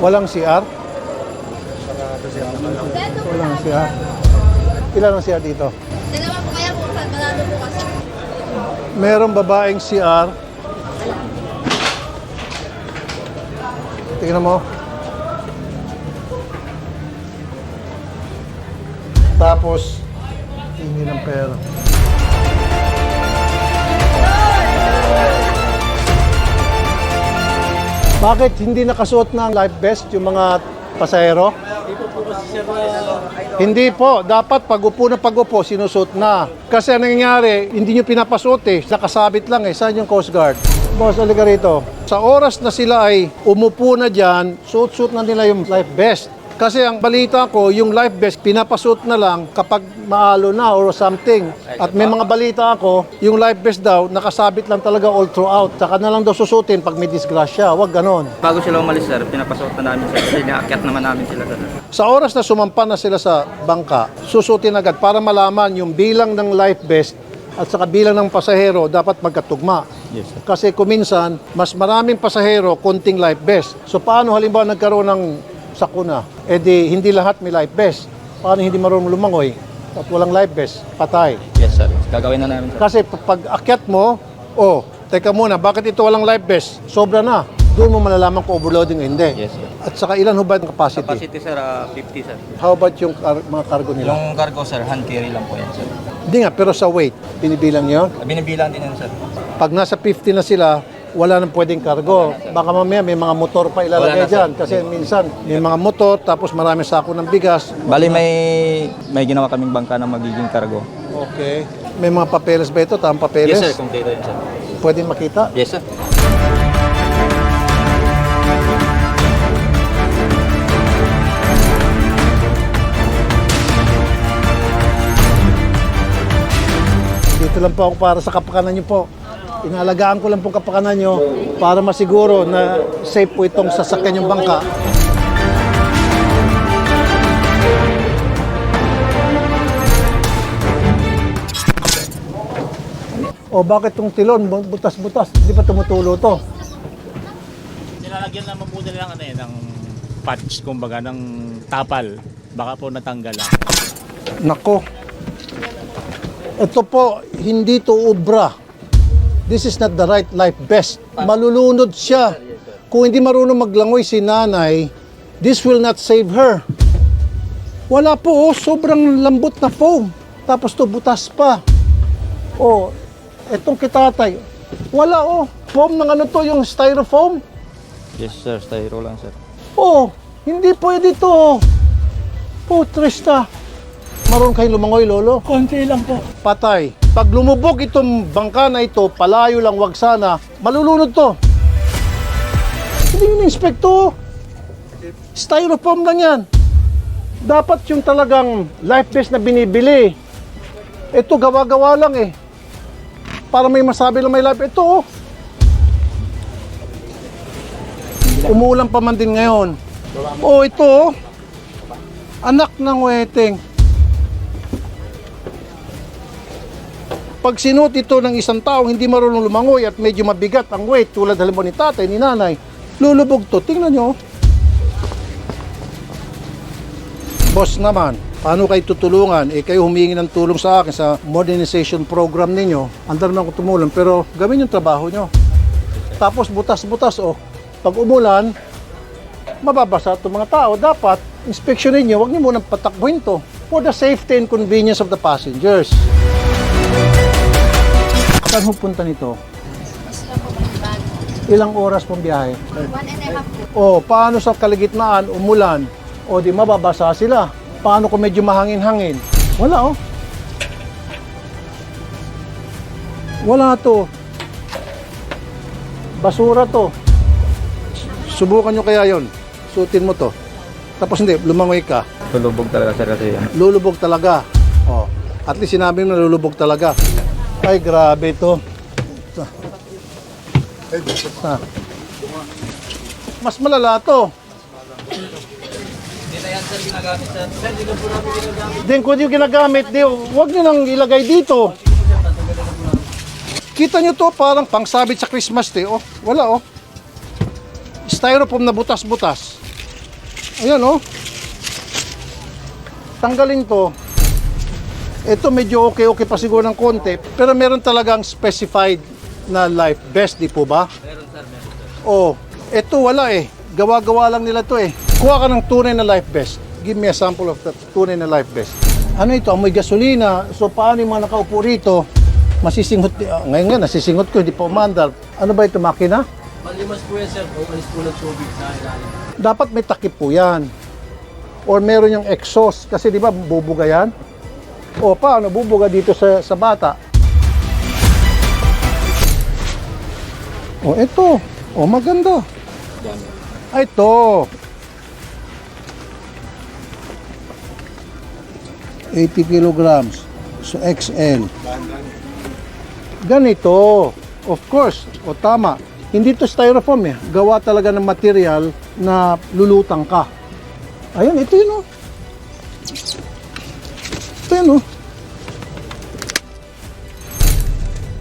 Walang CR? Walang CR. Ilan ang CR dito? Dalawa po kaya po, malalo po kasi. Merong babaeng CR. Tingnan mo. Tapos, hindi ng pera. Bakit hindi nakasuot ng life vest yung mga pasahero? Hindi po. Dapat pag-upo na pag-upo, sinusuot na. Kasi ang nangyayari, hindi nyo pinapasuot eh. Nakasabit lang eh. Saan yung Coast Guard? Boss, alika rito. Sa oras na sila ay umupo na dyan, suot-suot na nila yung life vest. Kasi ang balita ko, yung life vest, pinapasuot na lang kapag maalo na or something. At may mga balita ako, yung life vest daw, nakasabit lang talaga all throughout. Saka na lang daw susutin pag may disgrasya. Huwag ganon. Bago sila umalis sir, pinapasuot na namin sir. Kasi naakyat naman namin sila sir. Sa oras na sumampa na sila sa bangka, susutin agad para malaman yung bilang ng life vest at saka bilang ng pasahero dapat magkatugma. Yes sir. Kasi kuminsan, mas maraming pasahero, konting life vest. So paano halimbawa nagkaroon ng sakuna? Eh di, hindi lahat may life vest. Paano hindi marunong lumangoy? At walang life vest, patay. Yes sir. Gagawin na namin sir. Kasi pag akyat mo, oh, teka muna, bakit ito walang life vest? Sobra na. Doon mo malalaman kung overloading o hindi. Yes sir. At saka ilan ho ba ang capacity? Capacity sir, ah, 50 sir. How about yung kar- mga cargo nila? Yung cargo sir, hand carry lang po yan sir. Hindi nga, pero sa weight, binibilang. Ah, Binibilang din yan sir. Pag nasa 50 na sila, wala nang pwedeng kargo. Baka mamaya may mga motor pa ilalagay na, dyan. Kasi minsan, may mga motor, tapos marami sako ng bigas. Bali may may ginawa kaming bangka na magiging cargo. Okay. May mga papeles ba ito? Tamang papeles? Yes sir, kompleto yan sir. Pwede makita? Yes sir. Dito lang po ako para sa kapakanan nyo po. Inalagaan ko lang po kapakanan nyo para masiguro na safe po itong sasakyan yung bangka. O bakit tong tilon bu- butas-butas? Di ba tumutulo to? Nilalagyan naman po nila ng ano eh, ng patch, kumbaga, ng tapal. Baka po natanggal lang. Nako. Ito po, hindi to ubra. This is not the right life vest. Malulunod siya. Kung hindi marunong maglangoy si nanay, this will not save her. Wala po, oh, sobrang lambot na foam. Tapos to butas pa. Oh, etong kitatay. Wala oh, foam ng ano to, yung styrofoam. Yes sir, styro lang sir. Oh, hindi pwede to. Putrista. Maroon kayong lumangoy, lolo? Konti lang po. patay. Pag lumubog itong bangka na ito, palayo lang, wag sana, malulunod to. Hindi yun inspekto. Styrofoam lang yan. Dapat yung talagang life vest na binibili. Ito, gawa-gawa lang eh. Para may masabi lang may life. Ito oh. Umuulan pa man din ngayon. Oh, ito oh. Anak ng weteng. Pag sinuot ito ng isang tao hindi marunong lumangoy at medyo mabigat ang weight tulad halimbawa ni tatay, ni nanay, lulubog to. Tingnan nyo. Boss naman, paano kayo tutulungan? Eh kayo humingi ng tulong sa akin sa modernization program ninyo. Andar na ako tumulong pero gawin yung trabaho nyo. Tapos butas-butas oh. Pag umulan, mababasa itong mga tao. Dapat, inspection ninyo, huwag nyo munang patakbuhin to for the safety and convenience of the passengers. Saan ho punta nito? Ilang oras pong biyahe? One and a half po. O, paano sa kaligitnaan, umulan? O, di mababasa sila. Paano kung medyo mahangin-hangin? Wala, oh. Wala to. Basura to. Subukan nyo kaya yon. Suotin mo to. Tapos hindi, lumangoy ka. Tulubog talaga sir kasi yan. Lulubog talaga. Oh, at least sinabi mo na lulubog talaga. Ay, grabe ito. Ah. Mas malala to. Then kung yung ginagamit, di, huwag nyo nang ilagay dito. Kita nyo to parang pangsabit sa Christmas tree. Oh, wala oh. Styrofoam na butas-butas. Ayan oh. Tanggalin to. Ito medyo okay-okay pa siguro ng konti. Pero meron talagang specified na life vest, di po ba? Meron sir, meron sir. Oh, ito wala eh. Gawa-gawa lang nila to eh. Kuha ka ng tunay na life vest. Give me a sample of that tunay na life vest. Ano ito? Amoy gasolina. So paano yung mga nakaupo rito? Masisinghot. ah, ngayon nga, nasisinghot ko, hindi pa umandar. Ano ba ito, makina? Malimas po yan sir, umalis po ng tubig sa ilalim. Dapat may takip po yan. Or meron yung exhaust. Kasi di ba, bubuga yan? O paano, bubuga dito sa, sa bata. O ito. O maganda. Ay, ito. 80 kilograms. So, XL. Ganito. Of course. O tama. Hindi to styrofoam eh. Gawa talaga ng material na lulutang ka. Ayun, ito yun oh. Ito yun oh.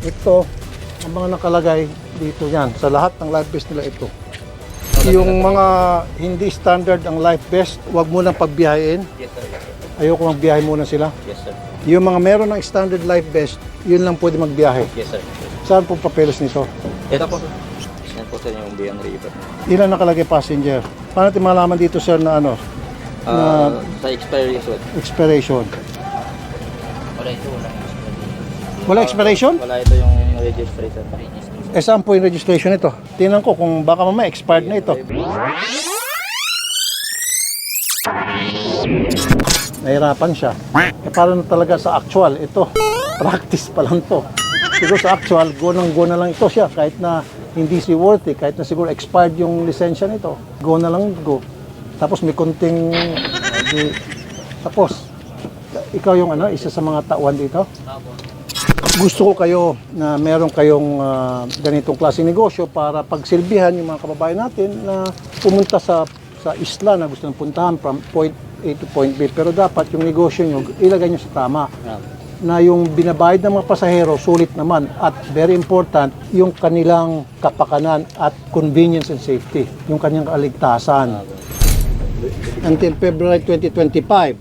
Ito, ang mga nakalagay dito yan. Sa lahat ng life vest nila ito. Yung mga hindi standard ang life vest, wag mo nang pagbiyahin. Yes sir. Ayoko magbiyahe muna sila. Yes sir. Yung mga meron ng standard life vest, yun lang pwede magbiyahe. Yes sir. Saan po papeles nito? Ito po. Yan po sir yung Bian River. Ilan nakalagay passenger? Paano natin malaman dito sir na ano, Ah, sa expiry sir. expiration? Wala ito, wala. Wala expiration? Wala ito yung registry sir. Eh saan po yung registration nito? Tingnan ko kung baka mamaya expired na ito. Nahirapan siya. Eh na talaga sa actual? Ito, practice pa lang to. Siguro sa actual, go nang go na lang ito siya. Kahit na hindi si worthy, kahit na siguro expired yung lisensya nito. Go na lang go. Tapos may konting... uh, di, tapos, ikaw yung ano, isa sa mga tauhan dito? gusto ko kayo na meron kayong ah, ganitong klaseng negosyo para pagsilbihan yung mga kababayan natin na pumunta sa sa isla na gusto nang puntahan from point A to point B. Pero dapat yung negosyo nyo, ilagay nyo sa tama. Na yung binabayad ng mga pasahero, sulit naman. At very important, yung kanilang kapakanan at convenience and safety. Yung kanyang kaligtasan. Until February 2025.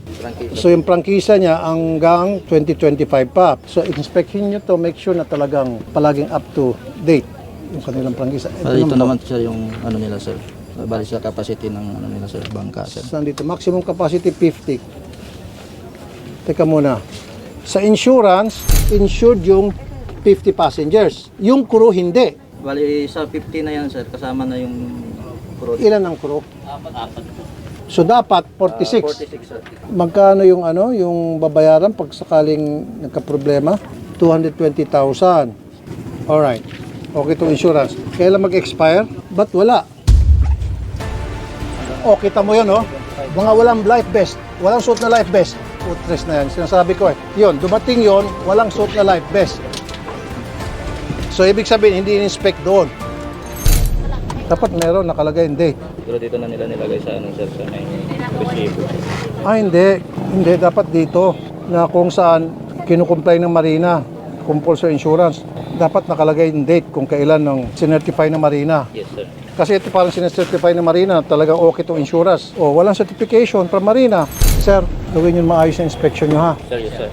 So yung prangkisa niya hanggang 2025 pa. So inspection niyo to, make sure na talagang palaging up to date yung kanilang prangkisa. Ito, Ah, ito naman, naman sir yung ano nila sir. Bali sa capacity ng ano nila sir, bangka sir. saan dito? Maximum capacity 50. Teka muna. Sa insurance, insured yung 50 passengers. Yung crew hindi. Bali sa 50 na yan sir, kasama na yung crew. Ilan ang crew? So dapat 46. 46 sir. Magkano yung ano, yung babayaran pag sakaling nagka-problema? 220,000. Alright. Okay itong insurance. Kailan mag-expire? Ba't wala? O, kita mo yun, oh. Mga walang life vest. Walang suit na life vest. Putres na yan. Sinasabi ko eh. Yun, dumating yon walang suit na life vest. So, ibig sabihin, hindi in-inspect doon. Dapat meron nakalagay yung Pero dito na nila nilagay sa ano sir, sa may resibo. Ah, hindi. Hindi. Dapat dito na kung saan kinukumply ng Marina, compulsory insurance. Dapat nakalagay yung date kung kailan ng sinertify ng Marina. Yes sir. Kasi ito parang sinecertify ng Marina, talagang okay itong insurance. O, walang certification from Marina. Sir, gawin yung maayos na inspection nyo ha. Sir, yes sir.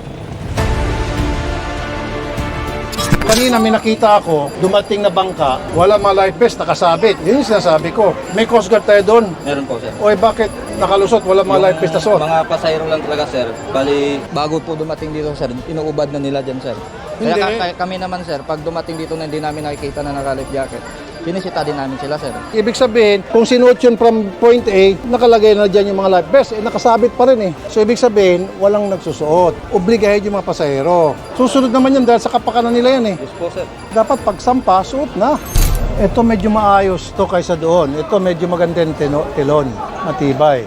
Kanina may nakita ako, dumating na bangka, wala mga life vest, nakasabit. Yun yung sinasabi ko. May Coast Guard tayo doon. Meron po sir. O, eh, bakit nakalusot, wala mga life vest na suot? Mga pasahero lang talaga sir. Bali, bago po dumating dito sir, inuubad na nila dyan sir. Kaya Hindi. ka- kaya kami naman sir, pag dumating dito na hindi namin nakikita na naka-life jacket, sinisita din namin sila sir. Ibig sabihin, kung sinuot yun from point A, nakalagay na dyan yung mga life vest, eh, nakasabit pa rin eh. So ibig sabihin, walang nagsusuot. Obligahed yung mga pasahero. Susunod naman yan dahil sa kapakanan nila yan eh. Yes po sir. Dapat pag sampa, suot na. Ito medyo maayos to kaysa doon. Ito medyo maganda yung tino- tilon. Matibay.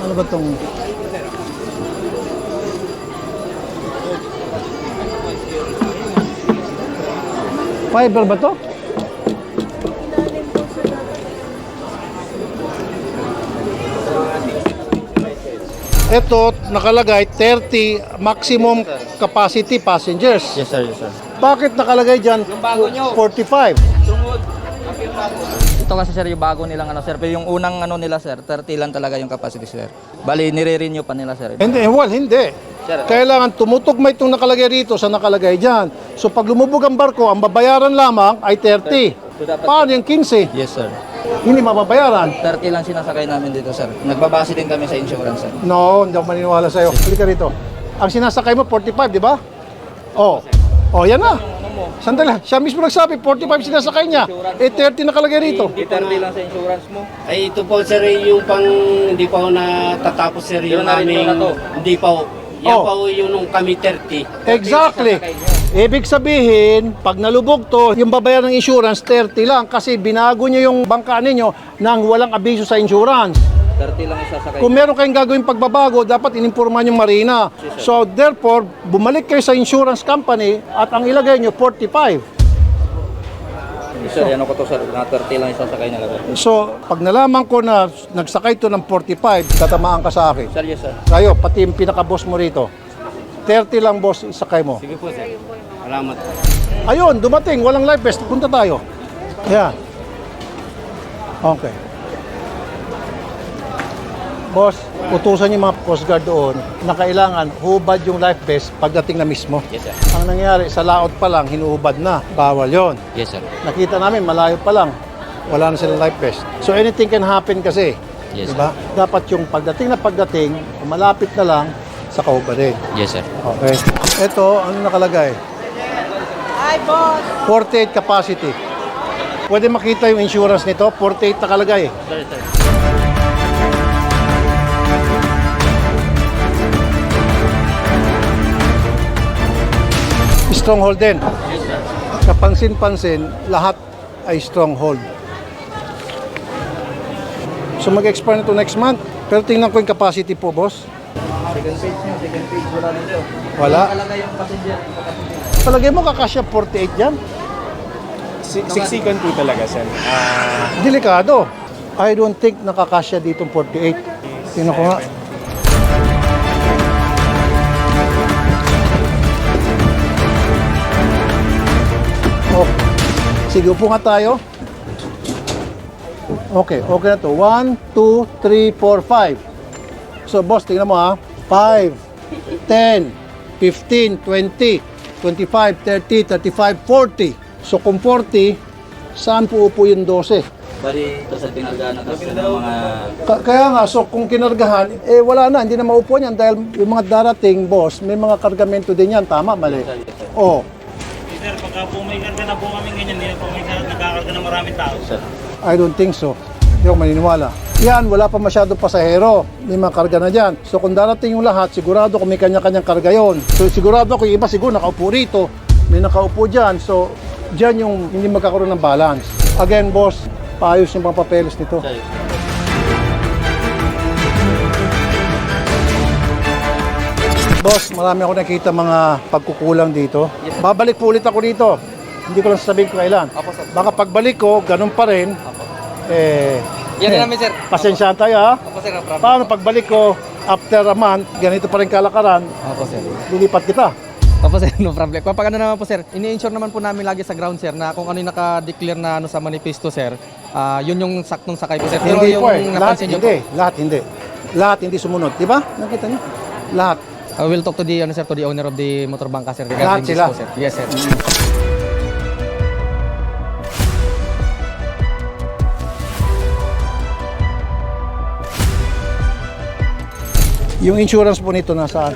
Ano ba tong... Fiber ba to? Ito, nakalagay 30 maximum capacity passengers. Yes sir, yes sir. Bakit nakalagay dyan 45? ito kasi sir yung bago nilang ano sir, pero yung unang ano nila sir, 30 lang talaga yung capacity sir. Bali, nire-renew pa nila sir. Hindi, well, hindi. Sir, Kailangan tumutugma itong nakalagay rito sa nakalagay dyan. So pag lumubog ang barko, ang babayaran lamang ay 30. So, dapat- Paano yung 15? Yes sir. Hindi mababayaran. 30 lang sinasakay namin dito sir. Nagbabase din kami sa insurance sir. No, hindi ako maniniwala sa'yo. Halika rito. Ang sinasakay mo, 45, di ba? Oh. Oh, yan na. Sandali. Siya mismo nagsabi, 45 sinasakay niya. Eh, 30 nakalagay rito. 30 lang sa insurance mo. Ay ito po sir yung pang hindi pa ho natatapos sir yung Yung aming na to. hindi pa ho. Yan Oh. pa ho yung nung kami 30. Exactly. Ibig sabihin, pag nalubog to, yung babayaran ng insurance, 30 lang. Kasi binago niyo yung bangka ninyo nang walang abiso sa insurance. 30 lang isasakay. Kung meron kayong gagawin pagbabago, dapat inimporman yung marina. So therefore, bumalik kayo sa insurance company at ang ilagay nyo 45. Sir, ano ko to sir, na 30 lang isasakay nila. sir. So pag nalaman ko na nagsakay to ng 45, tatamaan ka sa akin. Sir, yes sir. Kayo, pati yung pinaka-boss mo rito. 30 lang boss, isakay mo. Sige po sir. Salamat. Ayun, dumating, walang life vest. Punta tayo. Yan. Okay. Boss, utusan yung mga Coast Guard doon na kailangan hubad yung life vest pagdating na mismo. Yes sir. Ang nangyari, sa laot pa lang, hinuhubad na. Bawal yon. Yes sir. Nakita namin, malayo pa lang. Wala na silang life vest. So anything can happen kasi. Yes, diba? Dapat yung pagdating na pagdating, malapit na lang sa kahubarin. Yes sir. Okay. Ito, ano nakalagay? Hi, boss! 48 capacity. Pwede makita yung insurance nito, 48 nakalagay. Sir, sir. Stronghold din. Kapansin-pansin, lahat ay stronghold. So mag-expire na to next month. Pero tingnan ko yung capacity po, boss. Second page nyo, second page wala dito. Wala. Talaga yung passenger. Palagay mo kakasya 48 yan? Siksikan po talaga, sir. Ah, Delikado. I don't think nakakasya dito 48. Tingnan ko nga. Sige, upo nga tayo. Okay, okay na to. 1, 2, 3, 4, 5. So, boss, tingnan mo ha. 5, 10, 15, 20, 25, 30, 35, 40. So, kung 40, saan po upo yung 12? Bali, ito sa pinagdaan na kasi ng mga... Ka- Kaya nga, so kung kinargahan, eh wala na, hindi na maupo niyan dahil yung mga darating, boss, may mga kargamento din yan. Tama, mali. Oh, Sir, pagka po may karga na po kami ganyan, hindi na po may nagkakarga ng maraming tao. Sir. I don't think so. Hindi ako maniniwala. Yan, wala pa masyado pasahero. May mga karga na dyan. So kung darating yung lahat, sigurado kung may kanya-kanyang karga yon. So sigurado ako yung iba siguro nakaupo rito, may nakaupo dyan. So dyan yung hindi magkakaroon ng balance. Again, boss, paayos yung mga papeles nito. Sir. Boss, marami ako nakita mga pagkukulang dito. Babalik po ulit ako dito. Hindi ko lang sasabihin kung kailan. Apo, sir. Baka pagbalik ko, ganun pa rin. Eh, Yan din namin, sir. pasensyahan tayo ha. Opo, sir. Problem. Paano pagbalik ko, after a month, ganito pa rin kalakaran, Opo, sir. lilipat kita. Opo, sir. No problem. Kapag ano naman po, sir, ini-insure naman po namin lagi sa ground, sir, na kung ano yung naka-declare na ano sa manifesto, sir, ah, yun yung saktong sakay po, sir. Pero hindi yung po eh. Lahat napansin nyo hindi. po, Lahat hindi. Lahat hindi sumunod. Di ba? Nakita niyo? Lahat. I will talk to the, ano, sir, to the owner of the motor bank, sir, Lahat regarding this sila. po, sir. Yes, sir. Yung insurance po nito nasaan?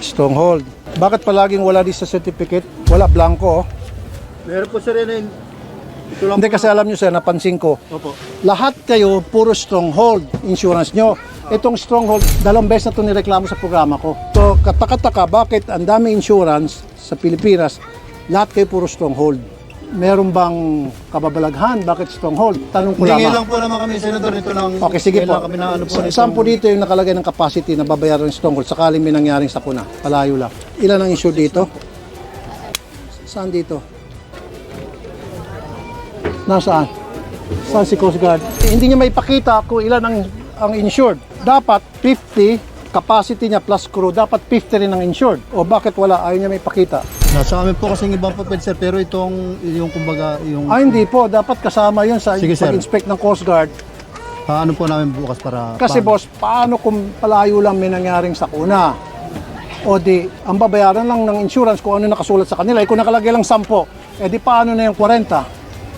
Stronghold. Bakit palaging wala di sa certificate? Wala, blanco oh. meron po sir yun. Ito lang Hindi kasi alam nyo sir, napansin ko. Opo. Lahat kayo, puro stronghold insurance nyo. Itong stronghold, dalawang beses na ito nireklamo sa programa ko. So, kataka-taka, bakit ang dami insurance sa Pilipinas, lahat kayo puro stronghold? Meron bang kababalaghan? Bakit stronghold? Tanong ko Hindi lamang. lang po naman kami, Senator. Ito lang. Okay, sige po. Kami na ano po. Sa- nitong- Saan po dito yung nakalagay ng capacity na babayaran ng stronghold sakaling may nangyaring sakuna? Palayo lang. Ilan ang insured dito? Saan dito? Nasaan? Saan si Coast Guard? Eh, hindi niya may pakita kung ilan ang, ang insured. Dapat 50 capacity niya plus crew, dapat 50 rin ang insured. O bakit wala? Ayaw niya may pakita. Nasa amin po kasing ibang papel sir, pero itong yung kumbaga yung Ah, hindi po. Dapat kasama yun sa Sige, sir. pag-inspect ng Coast Guard. ah, ano po namin bukas para Kasi paano? boss, paano kung palayo lang may nangyaring sakuna? O di, ang babayaran lang ng insurance kung ano nakasulat sa kanila. Eh, kung nakalagay lang 10, eh di paano na yung 40?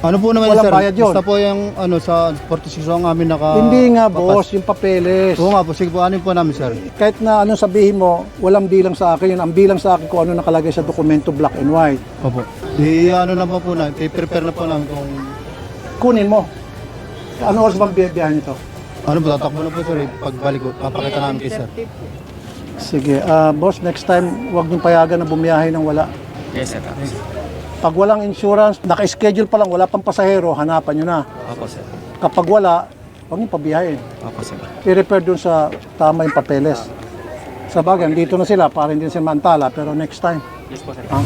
Ano po naman Walang sir? bayad yun. Basta po yung ano sa 46 ang amin naka hindi nga papas. boss, yung papeles. Oo nga po, sige po, ano po namin sir? Kahit na anong sabihin mo, walang bilang sa akin yun. Ang bilang sa akin kung ano nakalagay sa dokumento black and white. Opo. Di ano na po po namin, prepare na po namin kung Kunin mo. Ano oras bang biyahe nito? ano po, tatakbo na po sir, pagbalik ko, papakita namin kay sir. Sige, ah, boss, next time, huwag niyong payagan na bumiyahe ng wala. Yes, sir. Pag walang insurance, naka-schedule pa lang, wala pang pasahero, hanapan nyo na. Opo, sir. Kapag wala, huwag nyo pabiyahin. Opo, sir. I-repair dun sa tama yung papeles. Sa bagay, dito na sila para hindi sila mantala, pero next time. Yes po, sir. Ah,